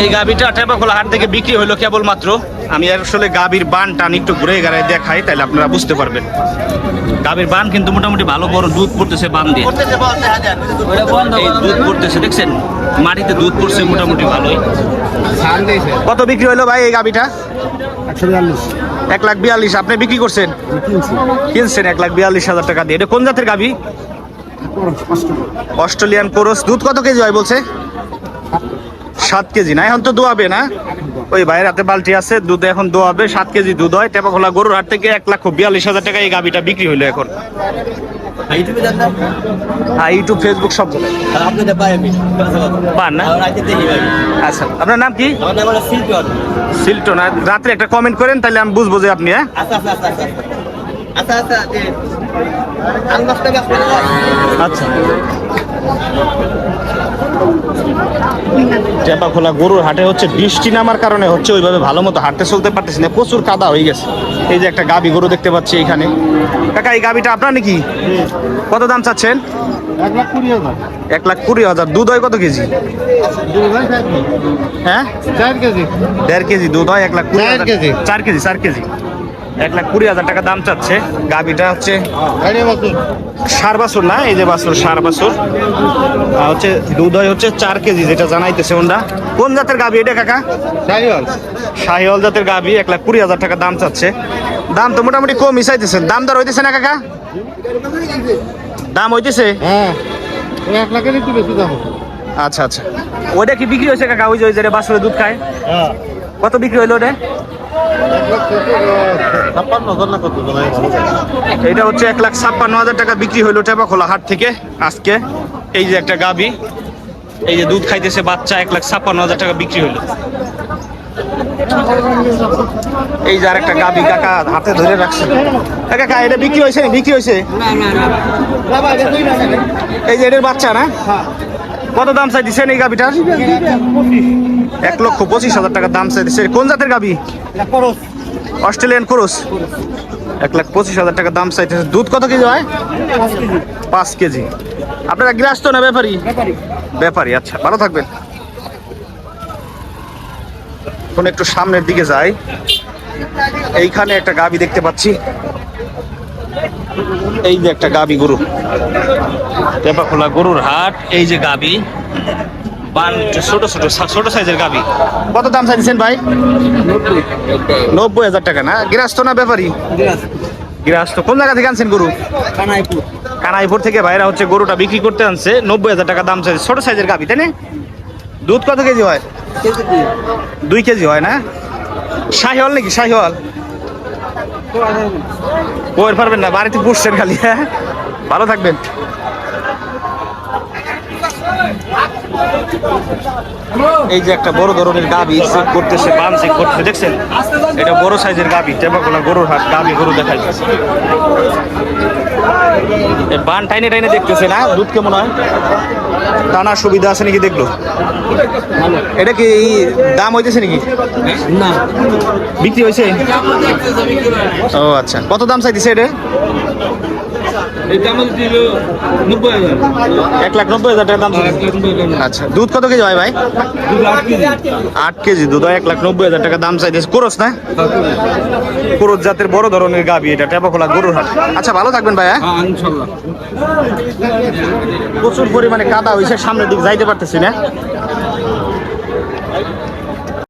এই গাবিটা টেপাখোলা হাট থেকে বিক্রি হলো কেবলমাত্র। আমি আসলে গাবির বান টান একটু ঘুরে গাড়ায় দেখাই তাহলে আপনারা বুঝতে পারবেন। গাবির বান কিন্তু মোটামুটি ভালো বড় দুধ পড়তেছে বান দিয়ে। এই দুধ পড়তেছে দেখছেন? মাটিতে দুধ পড়ছে মোটামুটি ভালোই। কত বিক্রি হলো ভাই এই বিয়াল্লিশ। এক লাখ বিয়াল্লিশ। আপনি বিক্রি করছেন? কিনছেন এক লাখ বিয়াল্লিশ হাজার টাকা দিয়ে। এটা কোন জাতের গাবি অস্ট্রেলিয়ান কোরস। দুধ কত কেজি হয় বলছে? সাত কেজি না? এখন তো দোয়াবে না? ওই ভাইয়ের হাতে বালতি আছে দুধ এখন দোয়াবে সাত কেজি দুধ হয়। টেপাখোলা গরুর হাট থেকে এক লাখ বিয়াল্লিশ হাজার টাকা এই গাবিটা বিক্রি হইল এখন। হ্যাঁ ইউটিউব ফেসবুক সব পান না? আচ্ছা আপনার নাম কি? সিল্টন। আর রাত্রে একটা কমেন্ট করেন তাহলে আমি বুঝব যে আপনি হ্যাঁ? আচ্ছা আচ্ছা আচ্ছা। চেপা খোলা গরুর হাটে হচ্ছে বৃষ্টি নামার কারণে হচ্ছে ওইভাবে ভালো মতো হাঁটতে চলতে পারতেছি না প্রচুর কাদা হয়ে গেছে। এই যে একটা গাবি গরু দেখতে পাচ্ছি এখানে। কাকা এই গাবিটা আপনার নাকি? কত দাম চাচ্ছেন? এক লাখ কুড়ি হাজার। এক লাখ কুড়ি হাজার। দুধ হয় কত কেজি? হ্যাঁ চার কেজি। দেড় কেজি। দুধ হয় এক লাখ কুড়ি চার কেজি। চার কেজি চার কেজি। এক লাখ কুড়ি হাজার টাকা দাম চাচ্ছে। গাবিটা হচ্ছে সার বাছুর না? এই যে বাছুর সার আহ, হচ্ছে দুধ হয় হচ্ছে চার কেজি যেটা জানাইতেছে ওনরা। কোন জাতের গাবি এটা কাকা? সাইওয়াল শাহিওয়াল জাতের গাবি এক লাখ কুড়ি হাজার টাকা দাম চাচ্ছে। দাম তো মোটামুটি কম চাইতেছে দাম দর হইতেছে না কাকা? দাম হইতেছে? হ্যাঁ। এক লাখের একটু বেশি দাম আচ্ছা আচ্ছা। ওটা কি বিক্রি হয়েছে কাকা? ওই যে ওই যে বাছুরে দুধ খায়? হ্যাঁ। কত বিক্রি হইল ওটা? এটা হচ্ছে এক লাখ ছাপ্পান্ন হাজার টাকা বিক্রি হইল টেপাখোলা হাট থেকে আজকে। এই যে একটা গাবি এই যে দুধ খাইতেছে বাচ্চা এক লাখ ছাপ্পান্ন হাজার টাকা বিক্রি হইল। এই যে আরেকটা গাবি কাকা হাতে ধরে রাখছে। কাকা এটা বিক্রি হয়েছে নি? বিক্রি হয়েছে? এই যে এটার বাচ্চা না? কত দাম চাই দিচ্ছেন এই গাবিটার? এক লক্ষ পঁচিশ হাজার টাকা দাম চাই দিচ্ছে কোন জাতের গাবি? Australian cross. এক লাখ পঁচিশ হাজার টাকা দাম চাইতেছে দুধ কত কেজি হয়? পাঁচ কেজি। আপনারা গৃহস্থ না ব্যাপারী? ব্যাপারি আচ্ছা ভালো থাকবেন। এখন একটু সামনের দিকে যাই। এইখানে একটা গাবি দেখতে পাচ্ছি। এই যে একটা গাবি গরু। টেপাখোলা গরুর হাট এই যে গাবি। বান ছোট ছোট ছোট সাইজের গাবি। কত দাম চাইছেন ভাই? নব্বই হাজার টাকা না? গৃহস্থ না ব্যাপারী? গৃহস্থ। কোন জায়গা থেকে আনছেন গরু? কানাইপুর। কানাইপুর থেকে ভাইরা হচ্ছে গরুটা বিক্রি করতে আনছে। নব্বই হাজার টাকা দাম চাইছে। ছোট সাইজের গাবি তাই না? দুধ কত কেজি হয়? দুই কেজি হয় না? শাহিওয়াল নাকি? শাহিওয়াল। বইয়ের পারবেন না, বাড়িতে পুষছেন খালি হ্যাঁ? ভালো থাকবেন। এই যে একটা বড় ধরনের গাবি চেক করতেছে পান চেক দেখছেন? এটা বড় সাইজের গাবি টেপাকোলা গরুর হাট গাবি গরু দেখাইতেছে। বান টাইনে টাইনে দেখতেছে না? দুধ কেমন হয়? টানার সুবিধা আছে নাকি দেখল? এটা কি দাম হইতেছে নাকি? না। বিক্রি হয়েছে ও আচ্ছা। কত দাম চাইতেছে এটা এটা আমাদের দিল নব্বই হাজার এক লাখ নব্বই হাজার টাকা দাম। আচ্ছা দুধ কত কেজি হয় ভাই? আট কেজি। দুধ হয় এক লাখ নব্বই হাজার টাকা দাম চাইতেছে। কোরস না? কোরস। জাতের বড় ধরনের গাবি এটা টেপাখোলা গরুর হাট। আচ্ছা ভালো থাকবেন ভাই হ্যাঁ? হ্যাঁ প্রচুর পরিমাণে কাদা হয়েছে সামনের দিকে যাইতে পারতেছি না।